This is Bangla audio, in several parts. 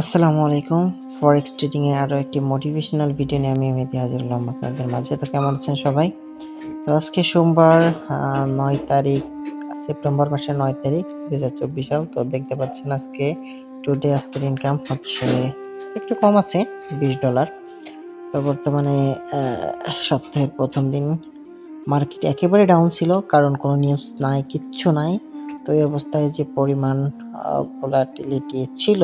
আসসালামু আলাইকুম। ফরেক্স ট্রেডিং এ আরও একটি মোটিভেশনাল ভিডিও নিয়ে আমি মেহেদি হাজির হলাম আপনাদের মাঝে। তো কেমন আছেন সবাই? তো আজকে সোমবার নয় তারিখ, সেপ্টেম্বর মাসের নয় তারিখ, দুই হাজার চব্বিশ সাল। তো দেখতে পাচ্ছেন আজকে টুডে আজকের ইনকাম হচ্ছে একটু কম আছে, বিশ ডলার তো বর্তমানে সপ্তাহের প্রথম দিন মার্কেট একেবারে ডাউন ছিল, কারণ কোনো নিউজ নাই, কিচ্ছু নাই। তো এই অবস্থায় যে পরিমাণ ভোলাটিলিটি ছিল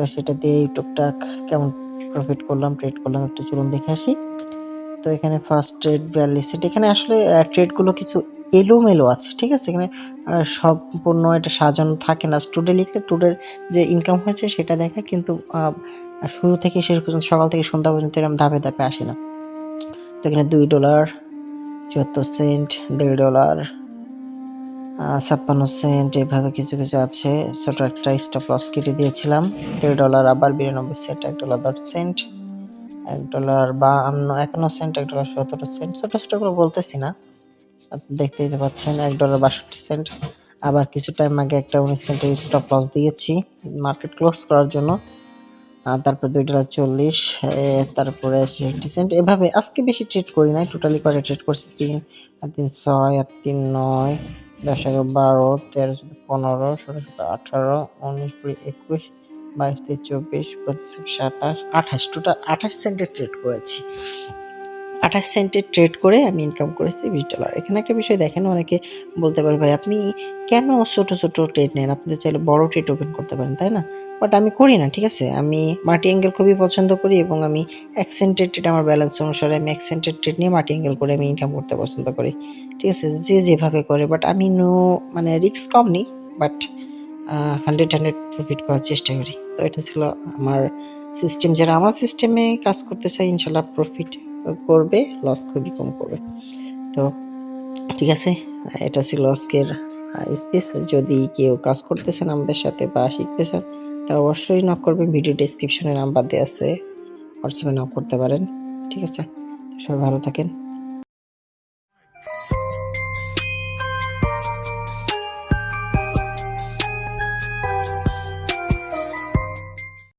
তো সেটা দিয়ে টুকটাক কেমন প্রফিট করলাম ট্রেড করলাম, একটু চলুন দেখে আসি। তো এখানে ফার্স্ট ট্রেড বিয়াল্লিশ সেট এখানে আসলে ট্রেডগুলো কিছু এলোমেলো আছে, ঠিক আছে? এখানে সম্পূর্ণ এটা সাজানো থাকে না। স্টুডে লিখলে টুডের যে ইনকাম হয়েছে সেটা দেখা, কিন্তু শুরু থেকে শেষ পর্যন্ত, সকাল থেকে সন্ধ্যা পর্যন্ত এরকম ধাপে ধাপে আসে না। তো এখানে দুই ডলার চুয়াত্তর সেন্ট দেড় ডলার ছাপ্পান্ন সেন্ট, এভাবে কিছু কিছু আছে। ছোট একটা স্টপ লস কেটে দিয়েছিলাম। দেড় ডলার আবার বিরানব্বই সেন্ট, এক ডলার দশ সেন্ট, এক ডলার বাহান্ন, একান্ন সেন্ট, এক ডলার সতেরো সেন্ট। ছোটো ছোটো করে বলতেছি না। দেখতেই পাচ্ছেন, এক ডলার বাষট্টি সেন্ট। আবার কিছু টাইম আগে একটা উনিশ সেন্টের স্টপ লস দিয়েছি মার্কেট ক্লোজ করার জন্য। তারপর দুই ডলার চল্লিশ তারপরে ফিফটি সেন্ট। এভাবে আজকে বেশি ট্রেড করি নাই টোটালি করে ট্রেড করছি তিন তিন ছয়, আর তিন নয়। দশ এগারো বারো, তেরো চোদ্দ পনেরো ষোলো সতেরো আঠারো উনিশ, কুড়ি, একুশ, বাইশ, তেইশ, চব্বিশ, পঁচিশ, সাতাশ, আঠাশ, টোটাল আঠাশ সেন্টে ট্রেড করেছি। আঠাশ সেন্টের ট্রেড করে আমি ইনকাম করেছি বিশ ডলার এখানে একটা বিষয় দেখেন, অনেকে বলতে পারে, ভাই, আপনি কেন ছোটো ছোটো ট্রেড নেন? আপনি তো চাইলে বড় ট্রেড ওপেন করতে পারেন, তাই না? বাট আমি করি না, ঠিক আছে? আমি মাল্টি অ্যাঙ্গেল খুবই পছন্দ করি এবং আমি অ্যাক্সেন্টেড ট্রেড আমার ব্যালেন্স অনুসারে আমি অ্যাক্সেন্টেড ট্রেড নিয়ে মাল্টি অ্যাঙ্গেল করে আমি ইনকাম করতে পছন্দ করি। ঠিক আছে? যে যেভাবে করে বাট আমি নো মানে রিস্ক কম নিই বাট হান্ড্রেড হান্ড্রেড প্রফিট করার চেষ্টা করি। তো এটা ছিল আমার সিস্টেম যারা আমার সিস্টেমে কাজ করতে চাই ইনশাল্লাহ প্রফিট করবে লস খুবই কম করবে। তো ঠিক আছে, এটা ছিল আজকের স্পেস যদি কেউ কাজ করতেছেন আমাদের সাথে বা শিখতে চান, তা অবশ্যই নক করবেন ভিডিও ডিসক্রিপশনে নাম্বার দেওয়া আছে হোয়াটসঅ্যাপে নক করতে পারেন। ঠিক আছে, সবাই ভালো থাকেন।